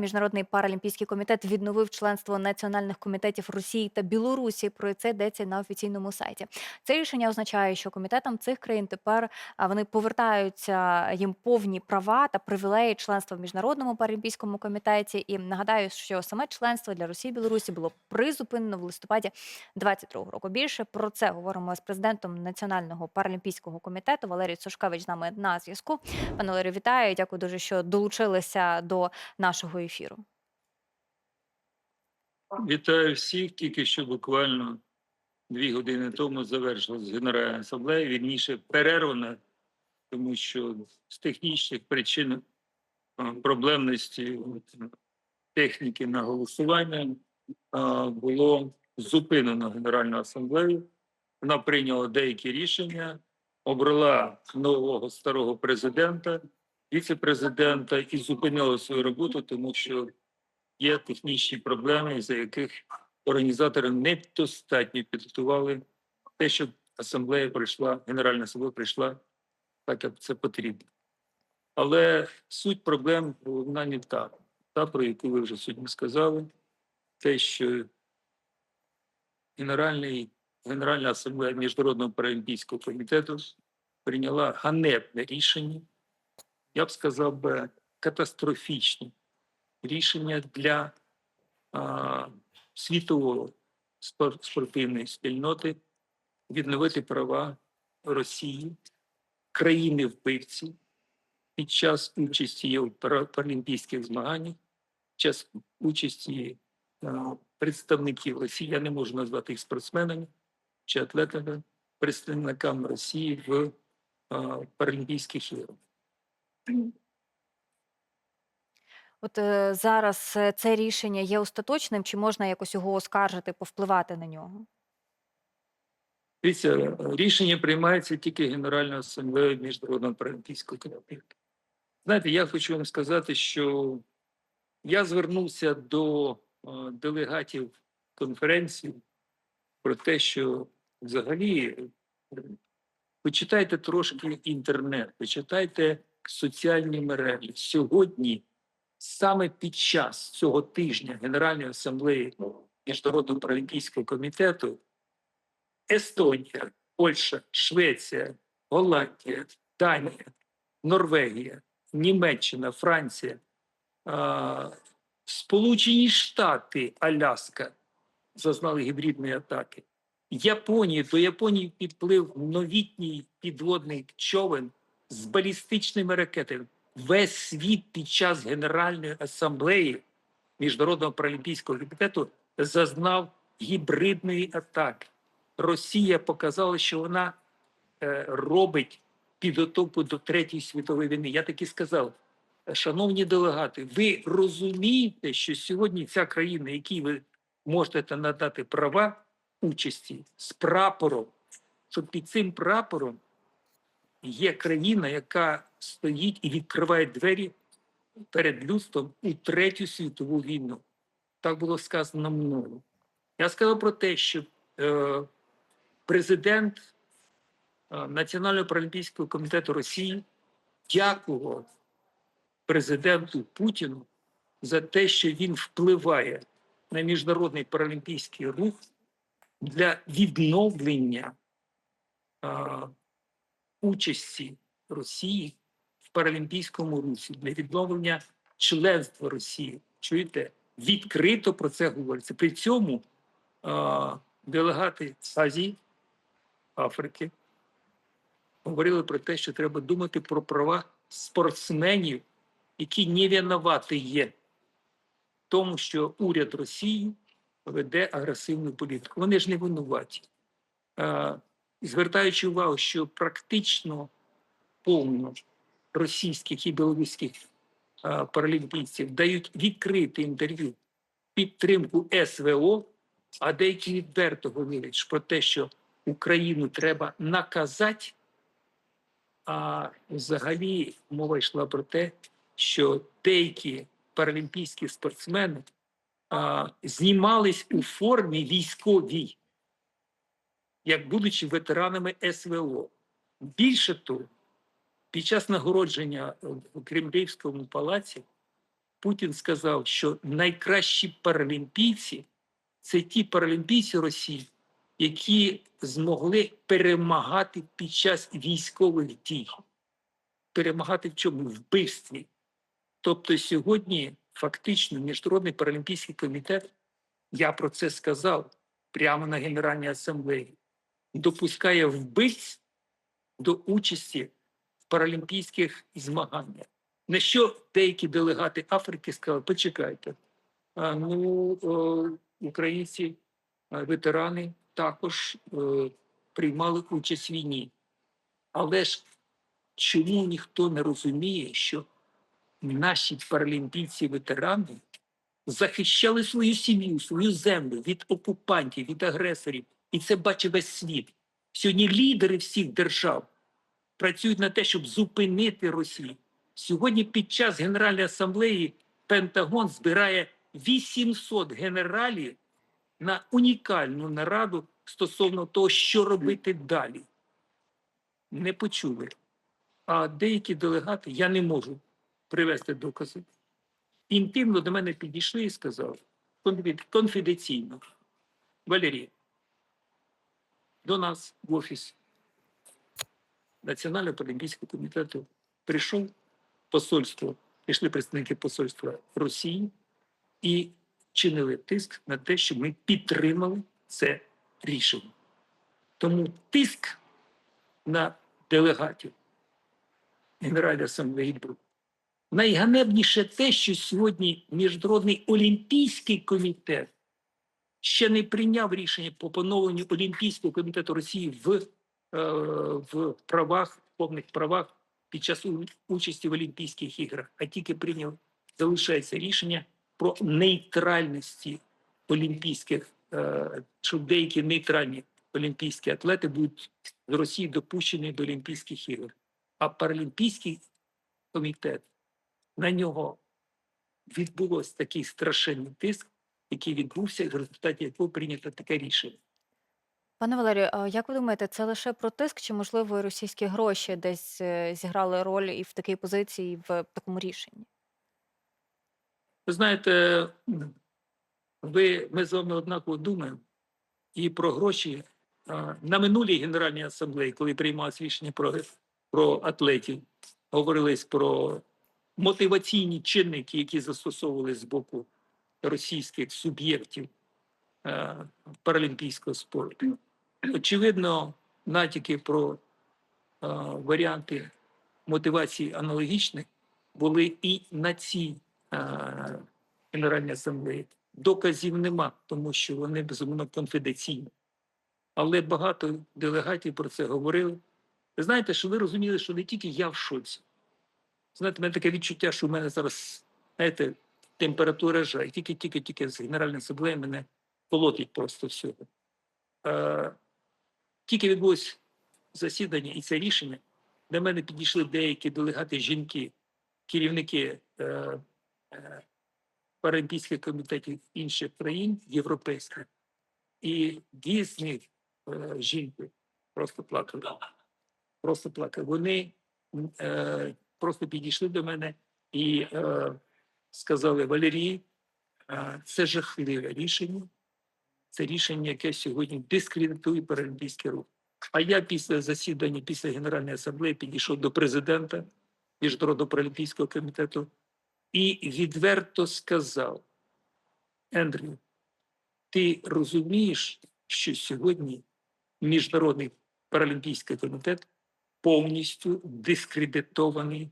Міжнародний паралімпійський комітет відновив членство національних комітетів Росії та Білорусі. Про це йдеться на офіційному сайті. Це рішення означає, що комітетам цих країн тепер вони повертаються їм повні права та привілеї членства в міжнародному паралімпійському комітеті. І нагадаю, що саме членство для Росії і Білорусі було призупинено в листопаді 22 року. Більше про це говоримо з президентом Національного паралімпійського комітету Валерій Сушкевич з нами на зв'язку. Пане Валерію, вітаю. Дякую дуже, що долучилися до нашого ефіру. Вітаю всіх. Тільки що буквально дві години тому завершилась Генеральна асамблея, вірніше перервана, тому що з технічних причин проблемності техніки на голосування було зупинено Генеральну асамблею. Вона прийняла деякі рішення, обрала нового старого президента, віце-президента і зупинила свою роботу, тому що є технічні проблеми, за яких організатори недостатньо підготували те, щоб асамблея прийшла, Генеральна асамблея прийшла так, як це потрібно. Але суть проблем вона не та, та, про яку ви вже сьогодні сказали, те, що Генеральний, Генеральна асамблея Міжнародного паралімпійського комітету прийняла ганебне рішення, я б сказав би, катастрофічне рішення для а, світової спор- спортивної спільноти відновити права Росії, країни вбивці під час участі в паралімпійських змаганнях, під час участі а, представників Росії, я не можу назвати їх спортсменами чи атлетами, представниками Росії в а, Паралімпійських іграх. От е, зараз е, це рішення є остаточним, чи можна якось його оскаржити, повпливати на нього? Дивіться, рішення приймається тільки Генеральною асамблеєю Міжнародного паралімпійського комітету. Знаєте, я хочу вам сказати, що я звернувся до е, делегатів конференції про те, що взагалі е, почитайте трошки інтернет, почитайте соціальні мережі. Сьогодні, саме під час цього тижня Генеральної асамблеї Міжнародного паралімпійського комітету Естонія, Польща, Швеція, Голландія, Данія, Норвегія, Німеччина, Франція, Сполучені Штати, Аляска зазнали гібридної атаки. Японії до Японії підплив новітній підводний човен з балістичними ракетами. Весь світ під час Генеральної асамблеї Міжнародного паралімпійського комітету зазнав гібридної атаки. Росія показала, що вона е, робить підготовку до Третьої світової війни. Я таки сказав, шановні делегати, ви розумієте, що сьогодні ця країна, якій ви можете надати права участі з прапором, що під цим прапором є країна, яка стоїть і відкриває двері перед людством у Третю світову війну. Так було сказано мною. Я сказав про те, що е, президент е, Національного паралімпійського комітету Росії дякував президенту Путіну за те, що він впливає на міжнародний паралімпійський рух для відновлення е, участі Росії в паралімпійському русі, для відновлення членства Росії. Чуєте, відкрито про це говориться. При цьому е, делегати з Азії, Африки говорили про те, що треба думати про права спортсменів, які не винуваті є тому, що уряд Росії веде агресивну політику. Вони ж не винуваті. Звертаючи увагу, що практично повно російських і білоруських паралімпійців дають відкрите інтерв'ю підтримку СВО, а деякі відверто говорять про те, що Україну треба наказати. А взагалі мова йшла про те, що деякі паралімпійські спортсмени а, знімались у формі військовій, як будучи ветеранами СВО. Більше того, під час нагородження в Кремлівському палаці Путін сказав, що найкращі паралімпійці це ті паралімпійці Росії, які змогли перемагати під час військових дій. Перемагати в чому? Вбивстві. Тобто сьогодні фактично Міжнародний паралімпійський комітет, я про це сказав прямо на Генеральній асамблеї, допускає вбивць до участі в паралімпійських змаганнях. На що деякі делегати Африки сказали, почекайте, ну, о, українці, ветерани також е, приймали участь в війні. Але ж чому ніхто не розуміє, що наші паралімпійці-ветерани захищали свою сім'ю, свою землю від окупантів, від агресорів. І це бачить весь світ. Сьогодні лідери всіх держав працюють на те, щоб зупинити Росію. Сьогодні під час Генеральної асамблеї Пентагон збирає 800 генералів на унікальну нараду стосовно того, що робити далі. Не почули. А деякі делегати я не можу привести докази. Інтимно до мене підійшли і сказали конфіденційно. Валерій, до нас в офіс Національного паралімпійського комітету прийшов посольство, прийшли представники посольства Росії і чинили тиск на те, щоб ми підтримали це рішення. Тому тиск на делегатів Генеральної асамблеї БРУ Найганебніше те, що сьогодні Міжнародний олімпійський комітет ще не прийняв рішення по поновленню Олімпійського комітету Росії в, е, в правах, повних правах під час участі в Олімпійських іграх, а тільки прийняв залишається рішення про нейтральності олімпійських, е, що деякі нейтральні олімпійські атлети будуть з Росії допущені до Олімпійських ігор. А Паралімпійський комітет на нього відбулось такий страшенний тиск, який відбувся, в результаті якого прийнято таке рішення. Пане Валерію, а як ви думаєте, це лише про тиск, чи можливо російські гроші десь е, зіграли роль і в такій позиції, і в такому рішенні? Ви знаєте, ви, ми з вами однаково думаємо і про гроші на минулій Генеральній асамблеї, коли приймалось рішення про, про атлетів, говорилось про мотиваційні чинники, які застосовували з боку російських суб'єктів е, паралімпійського спорту. Очевидно, натяки про е, варіанти мотивації аналогічних були і на цій е, Генеральній асамблеї. Доказів нема, тому що вони безумовно конфіденційні. Але багато делегатів про це говорили. Ви знаєте, що ви розуміли, що не тільки я в шоці. Знаєте, в мене таке відчуття, що в мене зараз, знаєте, температура жа, і тільки-тільки-тільки з Генеральної асамблеї мене колотить просто всього. Е, тільки відбулось засідання і це рішення, до мене підійшли деякі делегати жінки, керівники е, е, паралімпійських комітетів інших країн європейських, і дві з них е, жінки просто плакали. Просто плакали. Вони е, просто підійшли до мене і е, сказали: Валерій, е, це жахливе рішення. Це рішення, яке сьогодні дискредитує паралімпійський рух. А я після засідання, після Генеральної асамблеї підійшов до президента Міжнародного паралімпійського комітету і відверто сказав: Ендрю, ти розумієш, що сьогодні Міжнародний паралімпійський комітет повністю дискредитований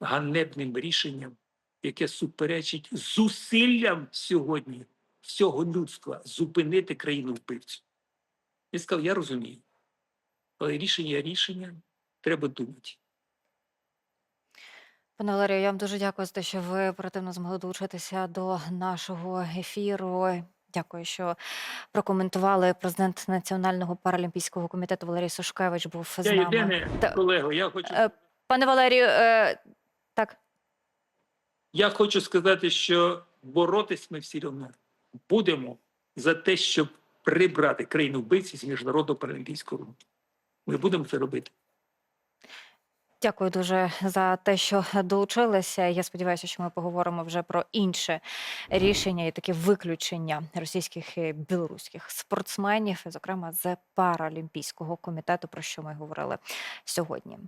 ганебним рішенням, яке суперечить зусиллям сьогодні всього людства зупинити країну вбивцю. Він сказав: я розумію, але рішення рішення, треба думати. Пане Валерію, я вам дуже дякую за те, що ви оперативно змогли долучитися до нашого ефіру. Дякую, що прокоментували президент Національного паралімпійського комітету Валерій Сушкевич був з Я нами. єдине, Та- колего, я хочу, Е, Пане Валерію, е, так. Я хочу сказати, що боротись ми всі одно будемо за те, щоб прибрати країну вбивці з міжнародного паралімпійського. Ми будемо це робити. Дякую дуже за те, що долучилися. Я сподіваюся, що ми поговоримо вже про інше рішення і таке виключення російських і білоруських спортсменів, зокрема з Паралімпійського комітету, про що ми говорили сьогодні.